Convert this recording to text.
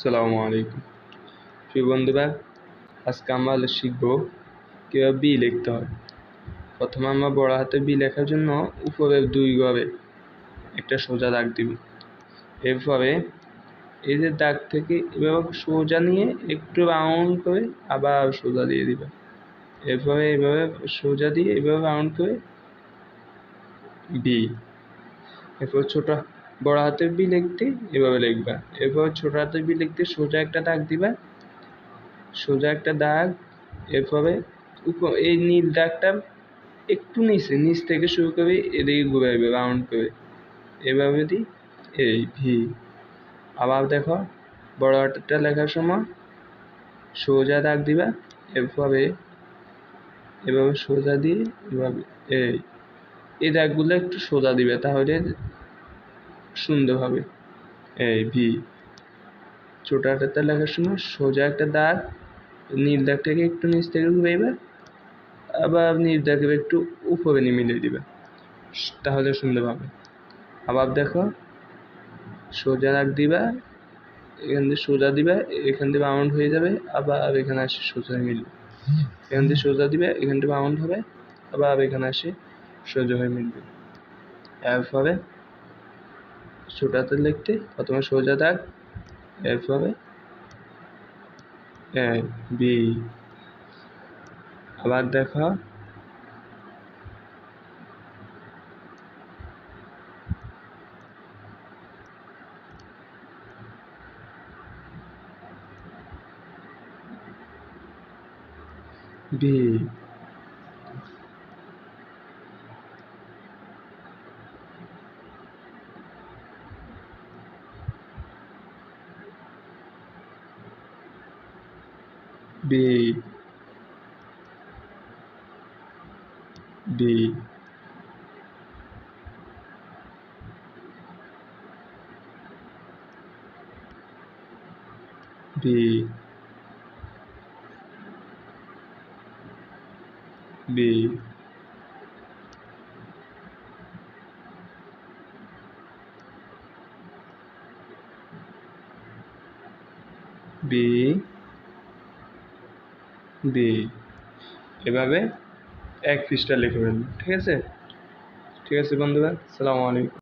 সালামু আলাইকুম। প্রিয় বন্ধুরা, আজকে আমরা শিখব কীভাবে বি লিখতে হয়। প্রথমে আমরা বড় হাতে বি লেখার জন্য উপরে দুই ঘরে একটা সোজা দাগ দিব। এরপরে এই যে দাগ থেকে এভাবে সোজা নিয়ে একটু রাউন্ড করে আবার সোজা দিয়ে দিবে। এরপরে এভাবে সোজা দিয়ে এভাবে রাউন্ড করে বি। এরপর ছোট বড় হাতের বি লিখতে, এভাবে লিখবা। এরপর ছোট হাতের বি লিখতে সোজা একটা দাগ দিবা। সোজা একটা দাগ, এরপরে এই নীল দাগটা একটু নিচে, নিচ থেকে শুরু করে এদিকে ঘুরাইবে রাউন্ড করে। এভাবে দি এই ভি আবার দেখো, বড় হাতেরটা লেখার সময় সোজা দাগ দিবা, এরপরে এভাবে সোজা দিয়ে এভাবে, এই এই দাগগুলো একটু সোজা দিবে, তাহলে সুন্দর হবে। এই ভি ছোট হাতেরটা লেখার সময় সোজা একটা দাগ, নীল দাগটাকে একটু নিচ থেকে ঘুরাইবে, আবার নীল দাগকে একটু উপরে নিয়ে দিবে। তাহলে সুন্দর হবে। আবার দেখো, সোজা দাগ দিবা, এখান দিয়ে সোজা দিবা, এখান দিয়ে বাউন্ড হয়ে যাবে, আবার এখানে আসে সোজা মিলবে। এখান দিয়ে সোজা দিবে, এখান থেকে বাউন্ড হবে, আবার এখানে আসে সোজা হয়ে মিলবে। এরপরে ছোট হাতে লিখতে প্রথমে সোজা দাগ এরপরে এ বি আবার দেখা। B B B B B B দি এভাবে এক পৃষ্ঠা লিখবেন ঠিক আছে? ঠিক আছে বন্ধুরা সালামু আলাইকুম।